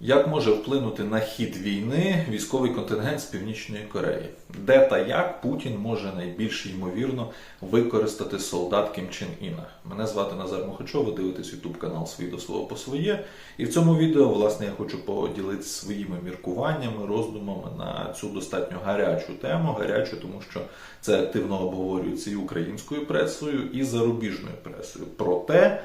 Як може вплинути на хід війни військовий контингент з Північної Кореї? Де та як Путін може найбільш ймовірно використати солдат Кім Чен Іна? Мене звати Назар Мухачов, ви дивитесь YouTube канал «Свій до свого по своє. І в цьому відео, власне, я хочу поділитися своїми міркуваннями, роздумами на цю достатньо гарячу тему. Гарячу, тому що це активно обговорюється і українською пресою, і зарубіжною пресою. Проте.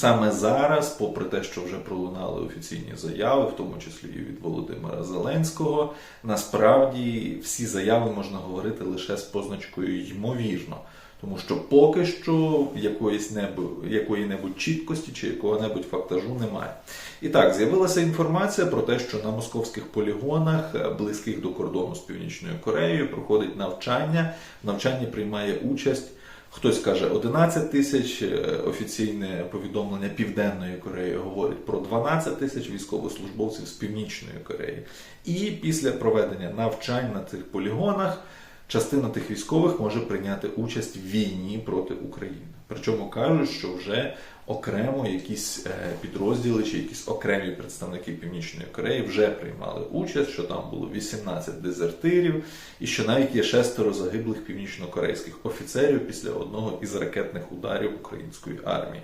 Саме зараз, попри те, що вже пролунали офіційні заяви, в тому числі і від Володимира Зеленського, насправді всі заяви можна говорити лише з позначкою ймовірно. Тому що поки що якоїсь небудь, якої-небудь чіткості чи якого-небудь фактажу немає. І так, з'явилася інформація про те, що на московських полігонах, е, близьких до кордону з Північною Кореєю, проходить навчання. В навчанні приймає участь Хтось каже 11 тисяч, е, офіційне повідомлення Південної Кореї говорить про 12 тисяч військовослужбовців з Північної Кореї. І після проведення навчань на цих полігонах частина тих військових може прийняти участь в війні проти України. Причому кажуть, що вже окремо якісь е, підрозділи чи якісь окремі представники Північної Кореї вже приймали участь, що там було 18 дезертирів, і що навіть є шестеро загиблих північнокорейських офіцерів після одного із ракетних ударів української армії.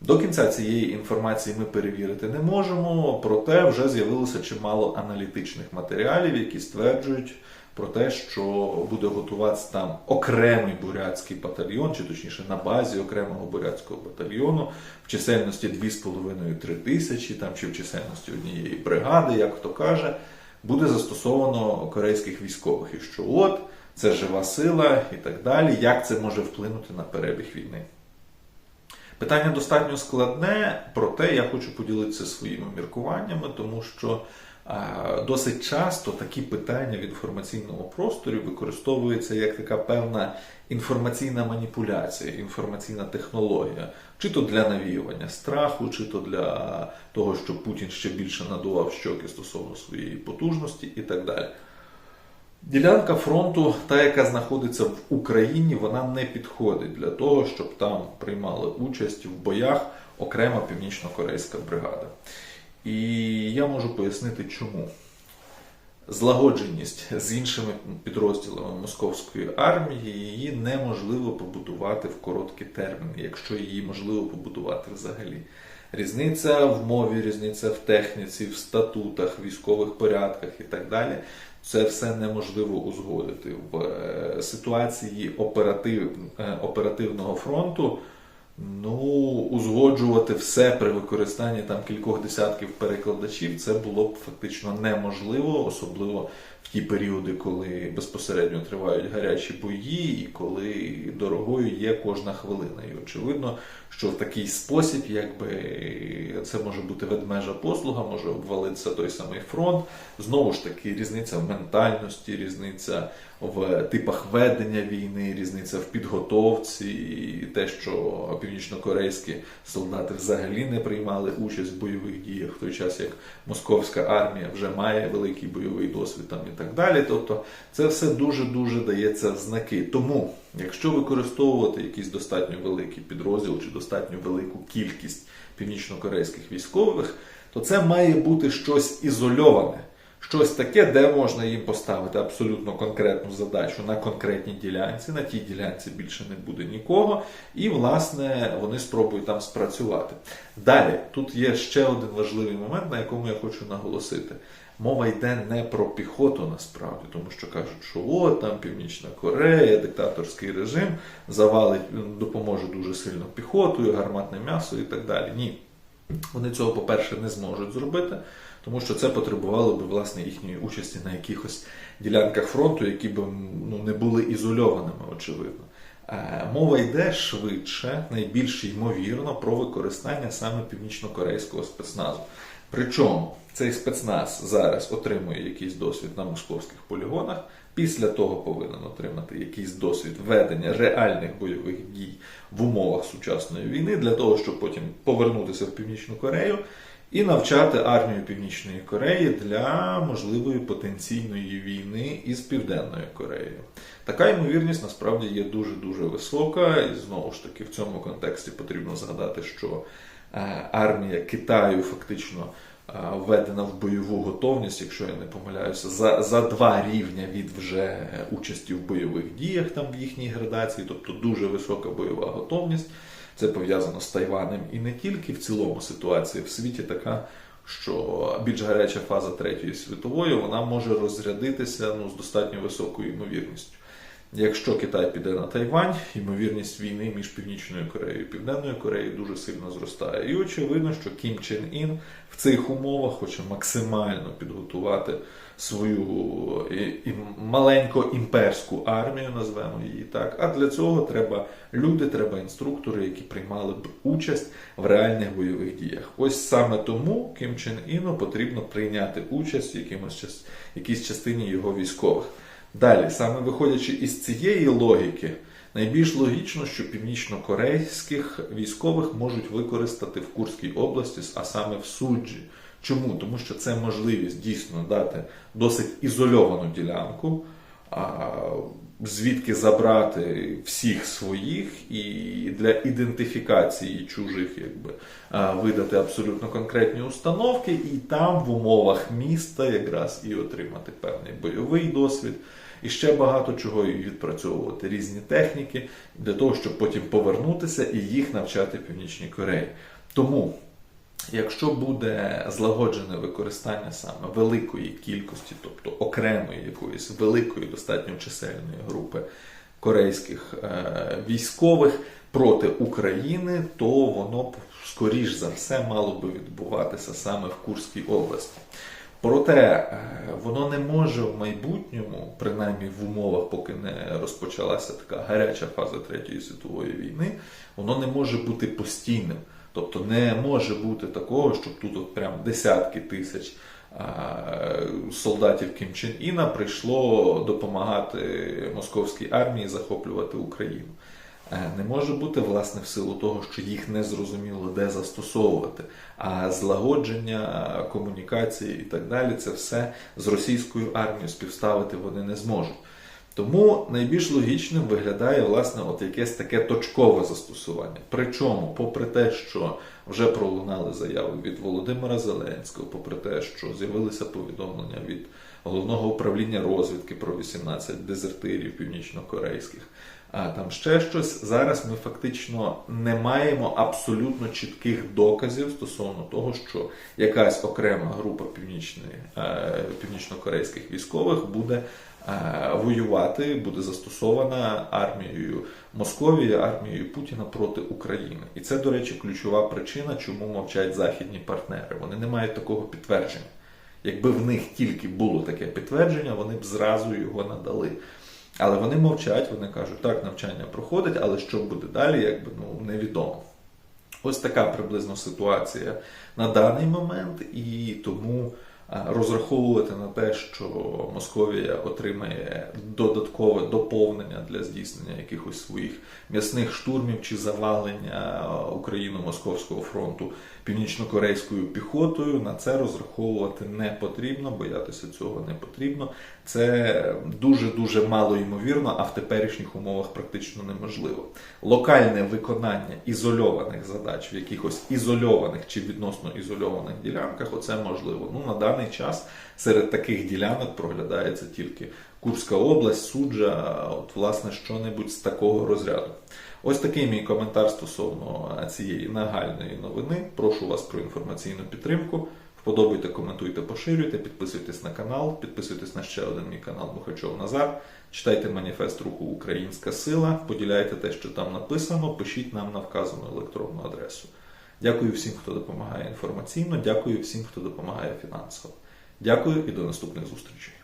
До кінця цієї інформації ми перевірити не можемо, проте вже з'явилося чимало аналітичних матеріалів, які стверджують про те, що буде готуватися там окремий бурятський батальйон, чи точніше на базі окремого бурятського батальйону в чисельності 2,5-3 тисячі, там чи в чисельності однієї бригади, як хто каже, буде застосовано корейських військових. І що от це жива сила і так далі. Як це може вплинути на перебіг війни? Питання достатньо складне, проте я хочу поділитися своїми міркуваннями, тому що а, досить часто такі питання в інформаційному просторі використовуються як така певна інформаційна маніпуляція, інформаційна технологія, чи то для навіювання страху, чи то для того, щоб Путін ще більше надував щоки стосовно своєї потужності і так далі. Ділянка фронту, та, яка знаходиться в Україні, вона не підходить для того, щоб там приймали участь в боях окрема північно-корейська бригада. І я можу пояснити, чому. Злагодженість з іншими підрозділами московської армії її неможливо побудувати в короткі терміни, якщо її можливо побудувати взагалі. Різниця в мові, різниця в техніці, в статутах, військових порядках і так далі. Це все неможливо узгодити в е, ситуації оператив, е, оперативного фронту. Ну, узгоджувати все при використанні там кількох десятків перекладачів це було б фактично неможливо, особливо в ті періоди, коли безпосередньо тривають гарячі бої, і коли дорогою є кожна хвилина. І очевидно, що в такий спосіб, якби це може бути ведмежа послуга, може обвалитися той самий фронт. Знову ж таки, різниця в ментальності, різниця в типах ведення війни, різниця в підготовці, і те, що північнокорейські солдати взагалі не приймали участь в бойових діях, в той час як московська армія вже має великий бойовий досвід там і так далі. Тобто це все дуже-дуже дається в знаки. Тому, якщо використовувати якийсь достатньо великий підрозділ чи достатньо велику кількість північнокорейських військових, то це має бути щось ізольоване. Щось таке, де можна їм поставити абсолютно конкретну задачу на конкретній ділянці. На тій ділянці більше не буде нікого, і, власне, вони спробують там спрацювати. Далі, тут є ще один важливий момент, на якому я хочу наголосити. Мова йде не про піхоту насправді, тому що кажуть, що от там Північна Корея, диктаторський режим завалить, допоможе дуже сильно піхотою, гарматне м'ясо і так далі. Ні. Вони цього, по-перше, не зможуть зробити, тому що це потребувало би власне їхньої участі на якихось ділянках фронту, які б ну, не були ізольованими, очевидно. Е, Мова йде швидше, найбільш ймовірно, про використання саме північно-корейського спецназу. Причому цей спецназ зараз отримує якийсь досвід на московських полігонах, після того повинен отримати якийсь досвід ведення реальних бойових дій в умовах сучасної війни, для того, щоб потім повернутися в Північну Корею і навчати армію Північної Кореї для можливої потенційної війни із Південною Кореєю. Така ймовірність насправді є дуже-дуже висока, і знову ж таки в цьому контексті потрібно згадати, що армія Китаю фактично введена в бойову готовність, якщо я не помиляюся, за, за два рівня від вже участі в бойових діях там в їхній градації, тобто дуже висока бойова готовність. Це пов'язано з Тайванем і не тільки в цілому ситуація в світі така, що більш гаряча фаза Третьої світової вона може розрядитися ну, з достатньо високою ймовірністю. Якщо Китай піде на Тайвань, ймовірність війни між Північною Кореєю і Південною Кореєю дуже сильно зростає. І очевидно, що Кім Чен Ін в цих умовах хоче максимально підготувати свою і маленько імперську армію, назвемо її так. А для цього треба люди, треба інструктори, які приймали б участь в реальних бойових діях. Ось саме тому Кім Чен Іну потрібно прийняти участь в якійсь частині його військових. Далі, саме виходячи із цієї логіки, найбільш логічно, що північно-корейських військових можуть використати в Курській області, а саме в суджі. Чому? Тому що це можливість дійсно дати досить ізольовану ділянку, звідки забрати всіх своїх і для ідентифікації чужих, якби видати абсолютно конкретні установки, і там в умовах міста якраз і отримати певний бойовий досвід. І ще багато чого і відпрацьовувати різні техніки для того, щоб потім повернутися і їх навчати Північній Кореї. Тому, якщо буде злагоджене використання саме великої кількості, тобто окремої якоїсь великої достатньо чисельної групи корейських е, військових проти України, то воно скоріш за все мало би відбуватися саме в Курській області. Проте е, воно не може в майбутньому, принаймні в умовах, поки не розпочалася така гаряча фаза Третьої світової війни, воно не може бути постійним. Тобто не може бути такого, щоб тут от прям десятки тисяч солдатів Кім Чен Іна прийшло допомагати московській армії захоплювати Україну. Е, не може бути, власне, в силу того, що їх не зрозуміло де застосовувати. А злагодження, комунікації і так далі, це все з російською армією співставити вони не зможуть. Тому найбільш логічним виглядає власне от якесь таке точкове застосування. Причому, попри те, що вже пролунали заяви від Володимира Зеленського, попри те, що з'явилися повідомлення від головного управління розвідки про 18 дезертирів північнокорейських, а там ще щось. Зараз ми фактично не маємо абсолютно чітких доказів стосовно того, що якась окрема група північної, е, північнокорейських військових буде воювати, буде застосована армією Московії, армією Путіна проти України. І це, до речі, ключова причина, чому мовчать західні партнери. Вони не мають такого підтвердження. Якби в них тільки було таке підтвердження, вони б зразу його надали. Але вони мовчать, вони кажуть, так, навчання проходить, але що буде далі, якби ну невідомо. Ось така приблизно ситуація на даний момент, і тому розраховувати на те, що Московія отримає додаткове доповнення для здійснення якихось своїх м'ясних штурмів чи завалення Україно-Московського фронту північно-корейською піхотою. На це розраховувати не потрібно, боятися цього не потрібно. Це дуже дуже мало ймовірно, а в теперішніх умовах практично неможливо. Локальне виконання ізольованих задач в якихось ізольованих чи відносно ізольованих ділянках, оце можливо. Ну на даний час серед таких ділянок проглядається тільки Курська область, суджа, от власне що-небудь з такого розряду. Ось такий мій коментар стосовно цієї нагальної новини. Прошу вас про інформаційну підтримку. Вподобайте, коментуйте, поширюйте, підписуйтесь на канал, підписуйтесь на ще один мій канал Мухачов Назар. Читайте маніфест руху Українська Сила, поділяйте те, що там написано, пишіть нам на вказану електронну адресу. Дякую всім, хто допомагає інформаційно, дякую всім, хто допомагає фінансово. Дякую і до наступних зустрічей.